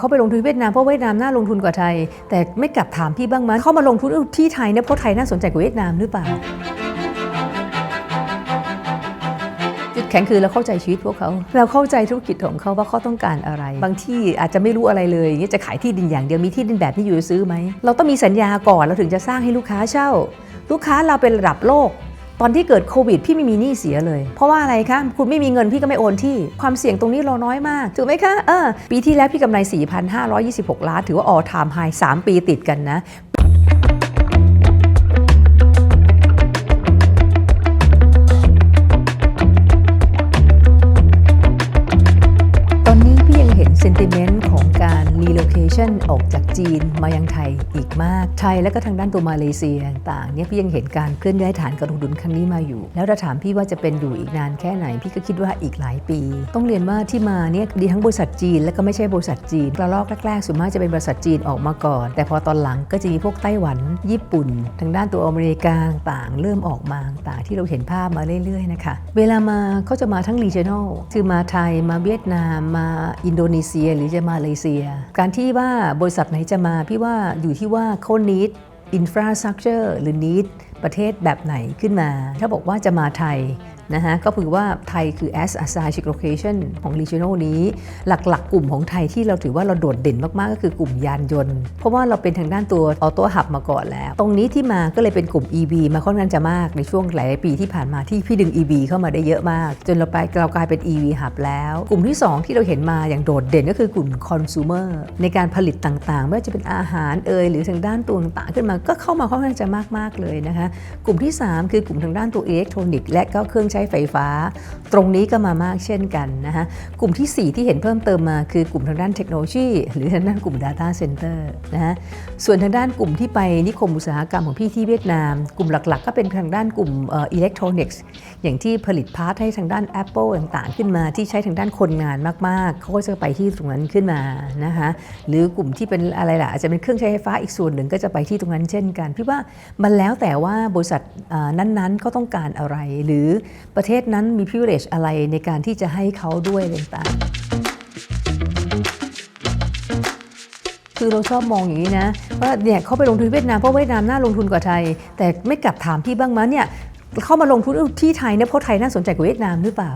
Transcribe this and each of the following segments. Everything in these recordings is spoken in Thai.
เขาไปลงทุนเวียดนามเพราะเวียดนามน่าลงทุนกว่าไทย แต่ไม่กลับถามพี่บ้างไหมเขามาลงทุนที่ไทยเนี่ยเพราะไทยน่าสนใจกว่าเวียดนามหรือเปล่าจุดแข็งคือเราเข้าใจชีวิตพวกเขาเราเข้าใจธุรกิจของเขาว่าเขาต้องการอะไร บางที่อาจจะไม่รู้อะไรเลยอย่างเงี้ยจะขายที่ดินอย่างเดียวมีที่ดินแบบนี้อยู่จะซื้อไหมเราต้องมีสัญญาก่อนเราถึงจะสร้างให้ลูกค้าเช่า ลูกค้าเราเป็นระดับโลก ตอนที่เกิดโควิดพี่ไม่มีหนี้เสียเลย เพราะว่าอะไรคะ คุณไม่มีเงินพี่ก็ไม่โอนที่ ความเสี่ยงตรงนี้เราน้อยมาก ถูกไหมคะ เออ ปีที่แล้วพี่กำไร 4,526 ล้าน ถือว่า all time high 3ปีติดกันนะ relocation ออกจากจีนมายังไทยอีกมาก ไทยและก็ทางด้านตัวมาเลเซียต่างๆเนี่ยพี่ยังเห็นการเคลื่อนย้ายฐานการลงทุนครั้งนี้มาอยู่ แล้วถ้าถามพี่ว่าจะเป็นอยู่อีกนานแค่ไหน พี่ก็คิดว่าอีกหลายปี ต้องเรียนว่าที่มาเนี่ยดีทั้งบริษัทจีน และก็ไม่ใช่บริษัทจีนระลอกแรกๆส่วนมากจะเป็นบริษัทจีนออกมาก่อน แต่พอตอนหลังก็จะมีพวกไต้หวัน ญี่ปุ่น ทางด้านตัวอเมริกาต่างเริ่มออกมาต่างที่เราเห็นภาพมาเรื่อยๆนะคะเวลามาเขาจะมาทั้ง regional คือมาไทยมาเวียดนามมาอินโดนีเซีย หรือจะมาเลเซีย การที่ว่าบริษัทไหนจะมา พี่ว่าอยู่ที่ว่าเขา need infrastructure หรือ need ประเทศแบบไหนขึ้นมา ถ้าบอกว่าจะมาไทย นะฮะก็คือว่าไทยคือ as a strategic location ของ regional นี้ หลักๆกลุ่มของไทยที่เราถือว่าเราโดดเด่นมากๆ ก็คือกลุ่มยานยนต์ เพราะว่าเราเป็นทางด้านตัวออโต้หับมาก่อนแล้ว ตรงนี้ที่มาก็เลยเป็นกลุ่ม EV มาค่อนข้างจะมากในช่วงหลายปีที่ผ่านมาที่พี่ดึง EV เข้ามาได้เยอะมาก จนเราไปเรากลายเป็น EV หับแล้ว กลุ่มที่ 2 ที่เราเห็นมาอย่างโดดเด่นก็คือกลุ่ม consumer ในการผลิตต่างๆ ไม่ว่าจะเป็นอาหารเอ่ยหรือทางด้านตัวต่างๆขึ้นมาก็เข้ามาค่อนข้างจะมากๆเลยนะคะกลุ่มที่ 3 คือกลุ่มทางด้านตัวอิเล็กทรอนิกส์และก็เครื่องใช้ไฟฟ้า ตรงนี้ก็มามากเช่นกันนะคะกลุ่มที่ 4 ที่เห็นเพิ่มเติมมาคือกลุ่มทางด้านเทคโนโลยี หรือทางด้านกลุ่ม Data Center นะฮะส่วนทางด้านกลุ่มที่ไปนิคมอุตสาหกรรมของพี่ที่เวียดนาม กลุ่มหลักๆ ก็เป็นทางด้านกลุ่มอิเล็กทรอนิกส์อย่างที่ผลิตพาร์ทให้ทางด้าน Apple ต่างๆ ขึ้นมาที่ใช้ทางด้านคนงานมากๆเขาก็จะไปที่ตรงนั้นขึ้นมานะคะหรือกลุ่มที่เป็นอะไรล่ะอาจจะเป็นเครื่องใช้ไฟฟ้าอีกส่วนหนึ่งก็จะไปที่ตรงนั้นเช่นกันพี่ว่ามันแล้วแต่ว่าบริษัทนั้นๆเขาต้องการอะไรหรือประเทศนั้นมี privilege อะไรในการที่จะให้เขาด้วยอะไรต่างคือเราชอบมองอย่างนี้นะว่าเนี่ยเขาไปลงทุนเวียดนามเพราะเวียดนามน่าลงทุนกว่าไทย แต่ไม่กลับถามพี่บ้างมั้ยเนี่ยเข้ามาลงทุนที่ไทยเนี่ยเพราะไทยน่าสนใจกว่าเวียดนามหรือเปล่า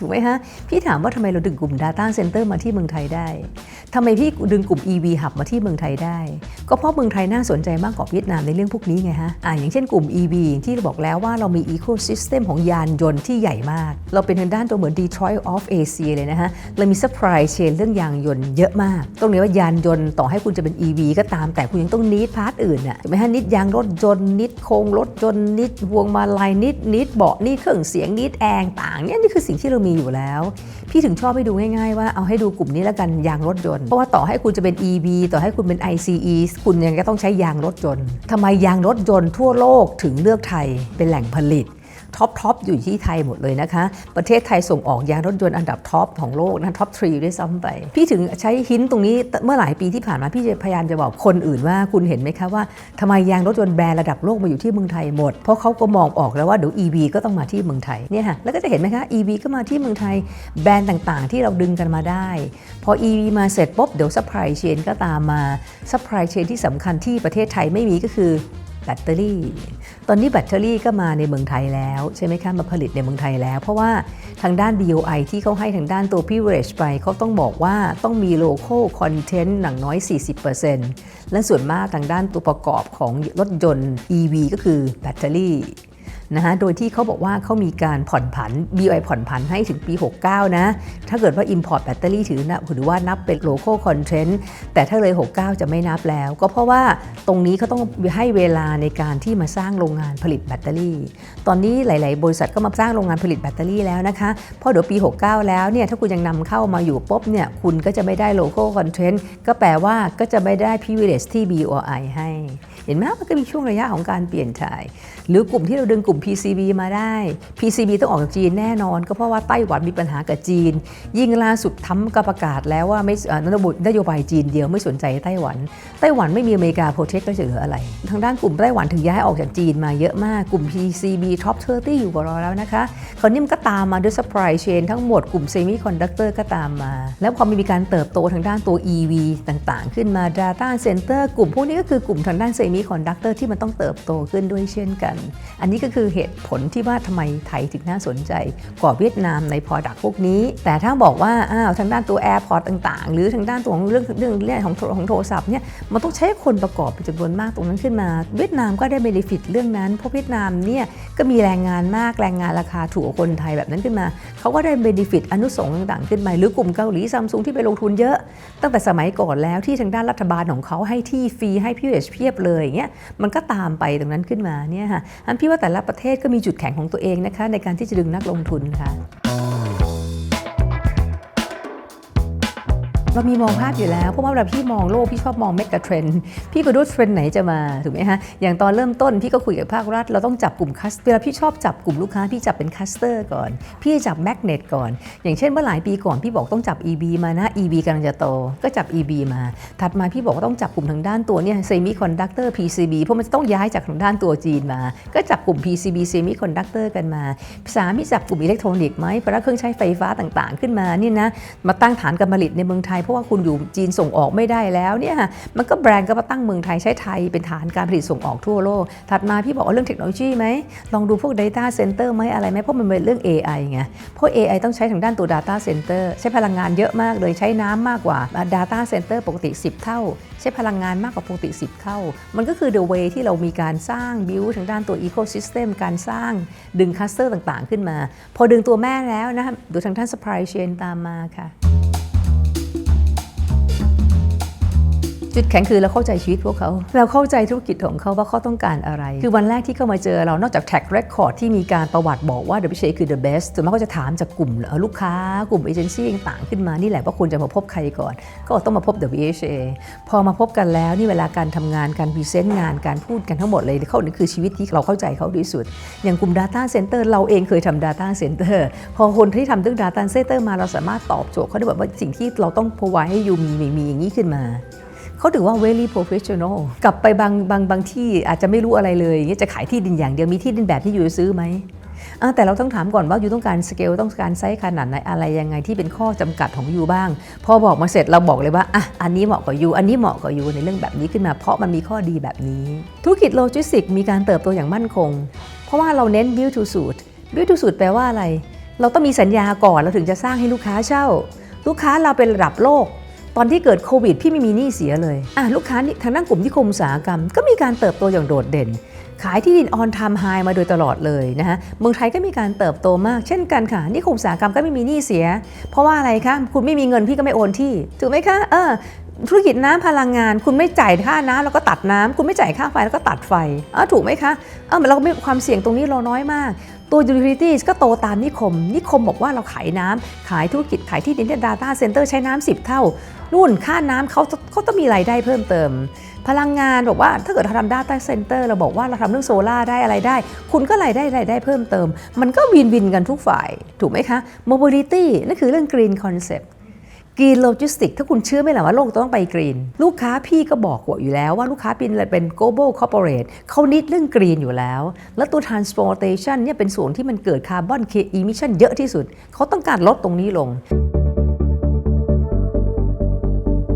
ถูกไหมฮะ พี่ถามว่าทำไมเราดึงกลุ่ม Data Center มาที่เมืองไทยได้ทำไมพี่ดึงกลุ่ม EV Hub มาที่เมืองไทยได้ ก็เพราะเมืองไทยน่าสนใจมากกว่าเวียดนามในเรื่องพวกนี้ไงฮะอ่าอย่างเช่นกลุ่ม EV อย่างที่เราบอกแล้วว่าเรามี Ecosystem ของยานยนต์ที่ใหญ่มาก เราเป็นทางด้านตัวเหมือน Detroit of Asia เลยนะฮะ เรามี supply chain เรื่องยางยนต์เยอะมาก ตรงนี้ว่ายานยนต์ต่อให้คุณจะเป็น EV ก็ตามแต่คุณยังต้องนิดพาร์ทอื่นน่ะถูกไหมฮะนิดยางรถยนต์นิดโครงรถยนต์นิดพวงมาลัยนิดนิดเบาะนิดเครื่องเสียงนิดแอร์ต่างเนี่ยนี่คือสิ่งที่เรามีอยู่แล้ว พี่ถึงชอบให้ดูง่ายๆว่าเอาให้ดูกลุ่มนี้แล้วกันยางรถยนต์ เพราะว่าต่อให้คุณจะเป็น EV ต่อให้คุณเป็น ICE คุณยังก็ต้องใช้ยางรถยนต์ทำไมยางรถยนต์ทั่วโลกถึงเลือกไทยเป็นแหล่งผลิต ท็อปท็อปอยู่ที่ไทยหมดเลยนะคะ ประเทศไทยส่งออกยางรถยนต์อันดับท็อปของโลกนะท็อปทรีด้วยซ้ำไป พี่ถึงใช้หินตรงนี้เมื่อหลายปีที่ผ่านมาพี่จะพยายามจะบอกคนอื่นว่าคุณเห็นไหมคะว่าทำไมยางรถยนต์แบรนด์ระดับโลกมาอยู่ที่เมืองไทยหมด เพราะเขาก็มองออกแล้วว่าเดี๋ยว EV ก็ต้องมาที่เมืองไทยเนี่ยค่ะแล้วก็จะเห็นไหมคะ EV ก็มาที่เมืองไทยแบรนด์ต่างๆ ที่เราดึงกันมาได้ พอ EV มาเสร็จปุ๊บเดี๋ยว supply chain ก็ตามมา supply chain ที่สำคัญที่ประเทศไทยไม่มีก็คือแบตเตอรี่ ตอนนี้แบตเตอรี่ก็มาในเมืองไทยแล้วใช่ไหมคะมาผลิตในเมืองไทยแล้ว เพราะว่าทางด้าน BOI ที่เขาให้ทางด้านตัว privilege ไปเขาต้องบอกว่าต้องมี local content หนังน้อย 40%และส่วนมากทางด้านตัวประกอบของรถยนต์ EV ก็คือแบตเตอรี่ นะฮะโดยที่เขาบอกว่าเขามีการผ่อนผัน BOI ผ่อนผันให้ถึงปี 69 นะ ถ้าเกิดว่า Import แบตเตอรี่ถือนะถือว่านับเป็น local content แต่ถ้าเลย 69 จะไม่นับแล้ว ก็เพราะว่าตรงนี้เขาต้องให้เวลาในการที่มาสร้างโรงงานผลิตแบตเตอรี่ ตอนนี้หลาย ๆ บริษัทก็มาสร้างโรงงานผลิตแบตเตอรี่แล้วนะคะ เพราะเดี๋ยวปี 69 แล้วเนี่ยถ้าคุณยังนำเข้ามาอยู่ปุ๊บเนี่ยคุณก็จะไม่ได้ local content ก็แปลว่าก็จะไม่ได้ privilege ที่ BOI ให้ ห็นไหมมันก็มีช่วงระยะของการเปลี่ยนถ่าย หรือกลุ่มที่เราดึงกลุ่ม PCB มาได้ PCB ต้องออกจากจีนแน่นอน ก็เพราะว่าไต้หวันมีปัญหากับจีน ยิ่งล่าสุดทำก็ประกาศแล้วว่าไม่นโยบายจีนเดียวไม่สนใจไต้หวัน ไต้หวันไม่มีอเมริกาโปรเทคก็จะเหลืออะไร ทางด้านกลุ่มไต้หวันถึงย้ายออกจากจีนมาเยอะมากกลุ่ม PCB Top 30 อยู่กับเราแล้วนะคะคราวนี้มันก็ตามมาด้วย supply chain ทั้งหมดกลุ่ม semiconductor ก็ตามมา แล้วพอมีการเติบโตทางด้านตัว EV ต่างๆ ขึ้นมา data center กลุ่มพวกนี้ก็คือกลุ่มทางด้าน semiconductor ที่มันต้องเติบโตขึ้นด้วยเช่นกัน อันนี้ก็คือเหตุผลที่ว่าทำไมไทยถึงน่าสนใจกว่าเวียดนามใน product พวกนี้ แต่ถ้าบอกว่าอ้าวทางด้านตัว AirPod ต่างๆ หรือทางด้านตัวของเรื่องเรื่องเรื่องของของโทรศัพท์เนี่ยมันต้องใช้คนประกอบเป็นจำนวนมากตรงนั้นขึ้นมา เวียดนามก็ได้เบนฟิตเรื่องนั้นเพราะเวียดนามเนี่ยก็มีแรงงานมากแรงงานราคาถูกคนไทยแบบนั้นขึ้นมาเขาก็ได้เบนฟิตอนุสงส์ต่างๆขึ้นมาหรือกลุ่มเกาหลีซัมซุงที่ไปลงทุนเยอะ ตั้งแต่สมัยก่อนแล้วที่ทางด้านรัฐบาลของเขาให้ที่ฟรีให้พีเอชเพียบเลยอย่างเงี้ยมันก็ตามไปตรงนั้นขึ้นมาเนี่ยค่ะอันพี่ว่าแต่ละประเทศก็มีจุดแข็งของตัวเองนะคะในการที่จะดึงนักลงทุนค่ะ เรามีมองภาพอยู่แล้ว เพราะว่าเวลาพี่มองโลกพี่ชอบมองเมกะเทรนด์พี่ก็ดูเทรนด์ไหนจะมาถูกไหมฮะอย่างตอนเริ่มต้นพี่ก็คุยกับภาครัฐ เราต้องจับกลุ่มคัสเวลาพี่ชอบจับกลุ่มลูกค้าพี่จับเป็นคัสเตอร์ก่อน พี่จับแมกเนตก่อน อย่างเช่นเมื่อหลายปีก่อนพี่บอกต้องจับ EB มานะ EB กำลังจะโตก็จับ EB มา ถัดมาพี่บอกว่าต้องจับกลุ่มทางด้านตัวเนี่ยเซมิคอนดักเตอร์ PCB เพราะมันจะต้องย้ายจากทางด้านตัวจีนมา ก็จับกลุ่ม PCB เซมิคอนดักเตอร์กันมาสามพี่จับกลุ่มอิเล็กทรอนิกส์ไหมเพราะเครื่องใช้ไฟฟ้าต่างๆ ขึ้นมาเนี่ยนะมาตั้งฐานการผลิตในเมืองไทยเพราะว่าคุณอยู่จีนส่งออกไม่ได้แล้วเนี่ยมันก็แบรนด์ก็มาตั้งเมืองไทยใช้ไทยเป็นฐานการผลิตส่งออกทั่วโลก ถัดมาพี่บอกว่าเรื่องเทคโนโลยีไหมลองดูพวก Data Center ไหมอะไรไหมเพราะมันเป็นเรื่อง AI ไงเพราะ AI ต้องใช้ทางด้านตัว Data Center ใช้พลังงานเยอะมากเลยใช้น้ำมากกว่า Data Center ปกติ 10 เท่า ใช้พลังงานมากกว่าปกติ 10 เท่า มันก็คือ the way ที่เรามีการสร้าง build ทางด้านตัว ecosystem การสร้างดึง cluster ต่างๆ ขึ้นมา พอดึงตัวแม่แล้วนะคะดูทางด้าน supply chain ตามมาค่ะ จุดแข็งคือเราเข้าใจชีวิตพวกเขา เราเข้าใจธุรกิจของเขาว่าเขาต้องการอะไร คือวันแรกที่เข้ามาเจอเรา นอกจาก track record ที่มีการประวัติบอกว่า WHA คือ the best ส่วนมากก็จะถามจากกลุ่มเอ่อลูกค้ากลุ่มเอเจนซี่ต่างๆขึ้นมา นี่แหละว่าควรจะมาพบใครก่อน ก็ต้องมาพบ WHA พอมาพบกันแล้วนี่เวลาการทำงานการพรีเซนต์งานการพูดกันทั้งหมดเลยเขานี่คือชีวิตที่เราเข้าใจเขาที่สุด อย่างกลุ่ม Data Center เราเองเคยทำ Data Center พอคนที่ทำเรื่อง Data Center มาเราสามารถตอบโจทย์เขาได้แบบว่าสิ่งที่เราต้อง provide ให้ยูมีมีมีอย่างนี้ขึ้นมา เขาถือว่า very professional กลับไปบางบางบางที่อาจจะไม่รู้อะไรเลยอย่างเงี้ยจะขายที่ดินอย่างเดียวมีที่ดินแบบที่อยู่ซื้อไหมแต่เราต้องถามก่อนว่าอยู่ต้องการสเกลต้องการไซส์ขนาดไหนอะไรยังไงที่เป็นข้อจำกัดของยูบ้าง พอบอกมาเสร็จเราบอกเลยว่าอะอันนี้เหมาะกับยูอันนี้เหมาะกับยูในเรื่องแบบนี้ขึ้นมาเพราะมันมีข้อดีแบบนี้ ธุรกิจโลจิสติกมีการเติบโตอย่างมั่นคง เพราะว่าเราเน้น build to suit build to suit แปลว่าอะไร เราต้องมีสัญญาก่อนเราถึงจะสร้างให้ลูกค้าเช่า ลูกค้าเราเป็นระดับโลก ตอนที่เกิดโควิด พี่ไม่มีหนี้เสียเลยอะลูกค้านี่ทางด้านกลุ่มที่คมอุตสาหกรรม ก็มีการเติบโตอย่างโดดเด่น ขายที่ดินออนไทม์ไฮมาโดยตลอดเลยนะฮะเมืองไทยก็มีการเติบโตมาก เช่นกันค่ะนี่คมอุตสาหกรรมก็ไม่มีหนี้เสีย เพราะว่าอะไรคะคุณไม่มีเงินพี่ก็ไม่โอนที่ถูกไหมคะเออธุรกิจน้ำพลังงาน คุณไม่จ่ายค่าน้ำแล้วก็ตัดน้ำคุณไม่จ่ายค่าไฟแล้วก็ตัดไฟเออถูกไหมคะเออเราไม่ความเสี่ยงตรงนี้เราน้อยมาก ตัว utilities ก็โตตามนิคม นิคมบอกว่าเราขายน้ำขายธุรกิจขายที่ดินที่ data center ใช้น้ำ10 เท่านู่นค่าน้ำเขาเขาต้องมีรายได้เพิ่มเติม พลังงานบอกว่าถ้าเกิดเราทำ data center เราบอกว่าเราทำเรื่องโซลาได้อะไรได้ คุณก็รายได้รายได้เพิ่มเติม มันก็วินวินกันทุกฝ่าย ถูกไหมคะ mobility นั่นคือเรื่อง green concept กรีนโลจิสติกถ้าคุณเชื่อไหมล่ะว่าโลกต้องไปกรีน ลูกค้าพี่ก็บอกว่าอยู่แล้วว่าลูกค้าเป็นเป็น global corporate เขานิดเรื่องกรีนอยู่แล้ว แล้วตัว transportation เนี่ยเป็นส่วนที่มันเกิดคาร์บอนเคอิมิชันเยอะที่สุด เขาต้องการลดตรงนี้ลง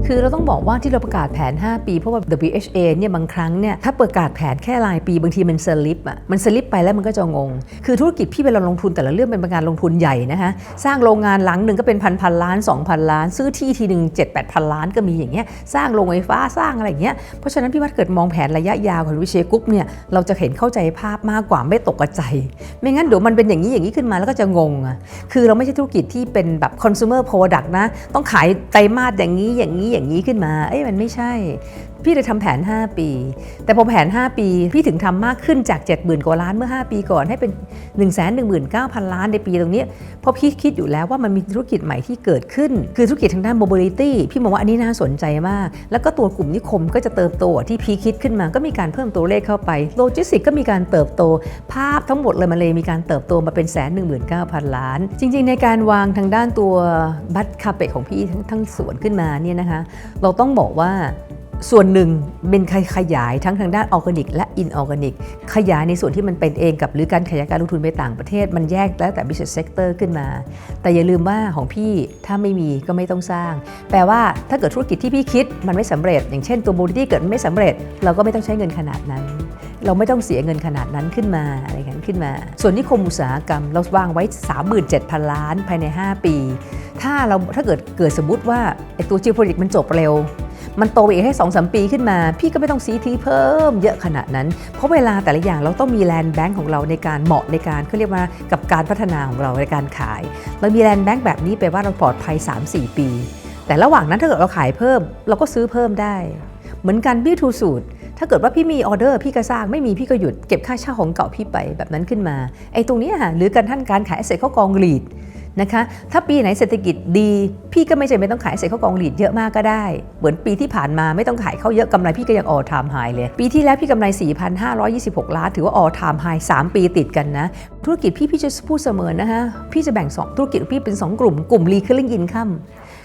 คือเราต้องบอกว่าที่เราประกาศแผน 5 ปี เพราะว่า WHA เนี่ยบางครั้งเนี่ยถ้าประกาศแผนแค่รายปีบางทีมันสลิปอะมันสลิปไปแล้วมันก็จะงง คือธุรกิจพี่เวลาลงทุนแต่ละเรื่องเป็นการลงทุนใหญ่นะคะสร้างโรงงานหลังหนึ่งก็เป็นพันพันล้าน 2,000 ล้าน ซื้อที่ทีหนึ่ง7 8 0 0ล้านก็มีอย่างเงี้ยสร้างโรงไฟฟ้าสร้างอะไรอย่างเงี้ยเพราะฉะนั้นพี่ว่าเกิดมองแผนระยะยาวของวิเชียกรุ๊ปเนี่ยเราจะเห็นเข้าใจภาพมากกว่าไม่ตกใจ ไม่งั้นเดี๋ยวมันเป็นอย่างนี้อย่างนี้ขึ้นมาแล้วก็จะงงอะคือเราไม่ใช่ธุรกิจที่เป็นแบบ consumer product นะต้องขายไตรมาสอย่างนี้อย่างนี้อย่างนี้ขึ้นมา เอ้ยมันไม่ใช่ พี่เลยทำแผน 5 ปี แต่พอแผน 5 ปี พี่ถึงทำมากขึ้นจาก 70,000 กว่าล้านเมื่อ 5 ปีก่อนให้เป็น 1 1 9 0 0 0 ล้านในปีตรงนี้เพราะพี่คิดอยู่แล้วว่ามันมีธุรกิจใหม่ที่เกิดขึ้น คือธุรกิจทางด้าน mobility พี่มองว่าอันนี้น่าสนใจมาก แล้วก็ตัวกลุ่มนิคมก็จะเติบโตที่พี่คิดขึ้นมาก็มีการเพิ่มตัวเลขเข้าไปโลจิสติกก็มีการเติบโต ภาพทั้งหมดเลยมันเลยมีการเติบโตมาเป็นแสนหนึ่งหมื่นเก้าพันล้าน จริง ๆ ในการวางทางด้านตัวบัตคาเปกของพี่ทั้งทั้งสวนขึ้นมาเนี่ยนะคะ เราต้องบอกว่า ส่วนหนึ่งเป็นขยายทั้งทางด้านออร์แกนิก และอินออร์แกนิก ขยายในส่วนที่มันเป็นเองกับหรือการขยายการลงทุนไปต่างประเทศ มันแยกแล้วแต่ business sector ขึ้นมา แต่อย่าลืมว่าของพี่ถ้าไม่มีก็ไม่ต้องสร้าง แปลว่าถ้าเกิดธุรกิจที่พี่คิดมันไม่สำเร็จ อย่างเช่นตัวโมดิตี้เกิดไม่สำเร็จ เราก็ไม่ต้องใช้เงินขนาดนั้น เราไม่ต้องเสียเงินขนาดนั้นขึ้นมาอะไรกันขึ้นมา ส่วนนิคมอุตสาหกรรมเราวางไว้ 37,000 ล้านภายใน 5 ปี ถ้าเราถ้าเกิดเกิดสมมติว่าไอตัวจิวโพลิกมันจบเร็ว มันโตไปอีกให้2องสมปีขึ้นมา พี่ก็ไม่ต้องซีทีเพิ่มเยอะขนาดนั้น เพราะเวลาแต่ละอย่างเราต้องมีแลนด์แบงก์ของเราในการเหมาะในการเขาเรียกว่ากับการพัฒนาของเราในการขาย เรามีแลนด์แบงก์แบบนี้แปลว่าเราปลอดภัย 3-4 ปี แต่ระหว่างนั้นถ้าเกิดเราขายเพิ่ม เราก็ซื้อเพิ่มได้ เหมือนกันพี่ทูสูตรถ้าเกิดว่าพี่มีออเดอร์พี่ก็สร้างไม่มีพี่ก็หยุดเก็บค่าเช่าของเก่าพี่ไปแบบนั้นขึ้นมาไอ้ตรงนี้ค่ะหรือการท่านการขายเสร็จเข้ากองลีด นะคะถ้าปีไหนเศรษฐกิจดี พี่ก็ไม่จำเป็นต้องขายเสร็จเข้ากองหลีดเยอะมากก็ได้ เหมือนปีที่ผ่านมาไม่ต้องขายเข้าเยอะกำไรพี่ก็ยังออทามไฮเลย ปีที่แล้วพี่กำไร 4,526 ล้านถือว่าออทามไฮ3ปีติดกันนะ ธุรกิจพี่พี่จะพูดเสมอนะคะพี่จะแบ่งสองธุรกิจพี่เป็น 2 กลุ่มกลุ่ม recurring income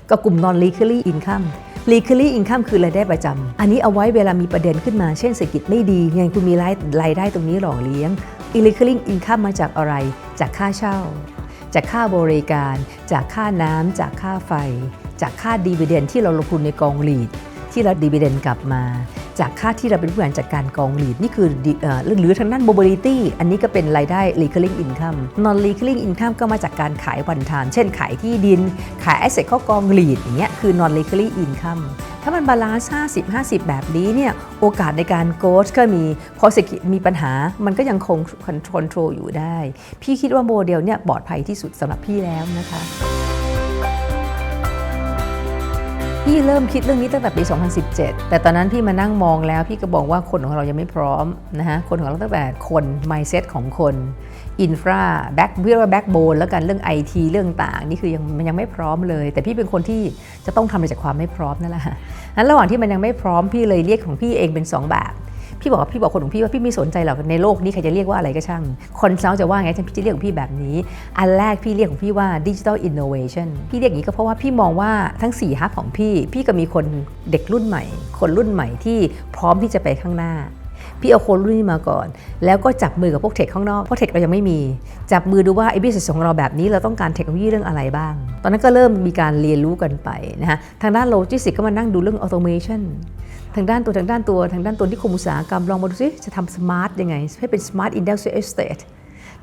กับกลุ่ม non recurring income recurring income คือรายได้ประจำอันนี้เอาไว้เวลามีประเด็นขึ้นมา เช่นเศรษฐกิจไม่ดีไงคุณมีรายรายได้ตรงนี้หล่อเลี้ยง recurring income มาจากอะไร จากค่าเช่า จากค่าบริการ จากค่าน้ำจากค่าไฟ จากค่าดีเวเดนที่เราลงทุนในกองหลีด ที่เราดีเวเดนกลับมา จากค่าที่เราเป็นผู้บริหารจัดการกองหลีด นี่คือดิเอ่อหรือทางด้าน mobility อันนี้ก็เป็นรายได้ recurring income non recurring income ก็มาจากการขายวันทานเช่นขายที่ดิน ขาย asset เข้ากองหลีดอย่างเงี้ยคือ non recurring income ามันบาลานซ์50 50 แบบนี้เนี่ยโอกาสในการโกชก็มีพอเศรษฐกิจมีปัญหามันก็ยังคงคอนโทรลอยู่ได้ พี่คิดว่าโมเดลเนี่ยปลอดภัยที่สุดสำหรับพี่แล้วนะคะพี่เริ่มคิดเรื่องนี้ตั้งแต่ปี 2017 แต่ตอนนั้นพี่มานั่งมองแล้ว พี่ก็บอกว่าคนของเรายังไม่พร้อมนะฮะ คนของเราตั้งแต่คน mindset ของคน อินฟราแบ็กเรียกว่าแบ็กโบนแล้วกันเรื่อง IT เรื่องต่างนี่คือยังมันยังไม่พร้อมเลย แต่พี่เป็นคนที่จะต้องทำอะไรจากความไม่พร้อมนั่นแหละนั้นระหว่างที่มันยังไม่พร้อมพี่เลยเรียกของพี่เองเป็น 2 แบบพี่บอกว่าพี่บอกคนของพี่ว่าพี่ไม่สนใจหรอกในโลกนี้ใครจะเรียกว่าอะไรก็ช่าง คนเขาจะว่าไงฉันพี่จะเรียกของพี่แบบนี้ อันแรกพี่เรียกของพี่ว่าดิจิทัลอินโนเวชันพี่เรียกอย่างนี้ก็เพราะว่าพี่มองว่าทั้ง4ฮับของพี่ พี่ก็มีคนเด็กรุ่นใหม่ คนรุ่นใหม่ที่พร้อมที่จะไปข้างหน้า พี่เอาคนรุ่นนี้มาก่อน แล้วก็จับมือกับพวกเทคข้างนอกเพราะเทคเรายังไม่มี จับมือดูว่าไอ้บิสของเราแบบนี้เราต้องการเทคโนโลยีเรื่องอะไรบ้าง ตอนนั้นก็เริ่มมีการเรียนรู้กันไปนะฮะทางด้านโลจิสติกก็มานั่งดูเรื่องออโตเมชันทางด้านตัวทางด้านตัวทางด้านตัวที่คมอุตสาหกรรมลองมาดูซิจะทำสมาร์ทยังไงให้เป็นสมาร์ทอินดัสเทรียลเอสเตท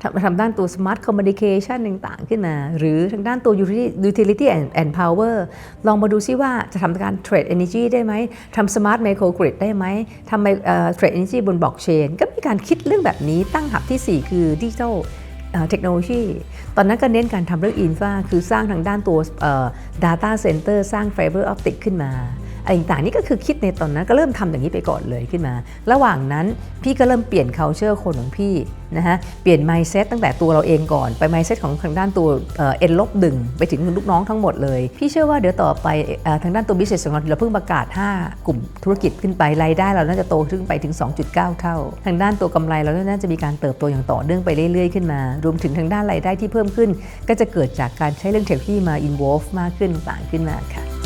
ทำทำด้านตัวสมาร์ทคอมมิวนิเคชันต่างๆ ขึ้นมา หรือทางด้านตัว utility utility and, and power ลองมาดูซิว่าจะทำการเทรด energy ได้ไหมทำ smart micro grid ได้ไหมทำเทรด energy บนบล็อกเชนก็มีการคิดเรื่องแบบนี้ตั้งหับทีสี่ 4 คือดิจิทัลเทคโนโลยี ตอนนั้นก็เน้นการทำเรื่องอินฟาคือสร้างทางด้านตัว data center สร้างไฟเบอร์ออปติกขึ้นมา อะไรต่างๆนี่ก็คือคิดในตอนนั้นก็เริ่มทำอย่างนี้ไปก่อนเลยขึ้นมา ระหว่างนั้นพี่ก็เริ่มเปลี่ยน culture คนของพี่นะฮะเปลี่ยน mindset ตั้งแต่ตัวเราเองก่อนไป mindset ของทางด้านตัวเอ็นลบดึงไปถึงลูกน้องทั้งหมดเลย พี่เชื่อว่าเดี๋ยวต่อไปอทางด้านตัว business ของเราเราเพิ่งประกาศ 5 กลุ่มธุรกิจขึ้นไปรายได้เราน่าจะโตขึ้นไปถึง 2.9 เท่า ทางด้านตัวกำไรเราน่าจะมีการเติบโตอย่างต่อเนื่องไปเรื่อยๆขึ้นมา รวมถึงทางด้านรายได้ที่เพิ่มขึ้น ก็จะเกิดจากการใช้เรื่องเทคโนโลยีมา involve มากขึ้นต่างขึ้นมาค่ะ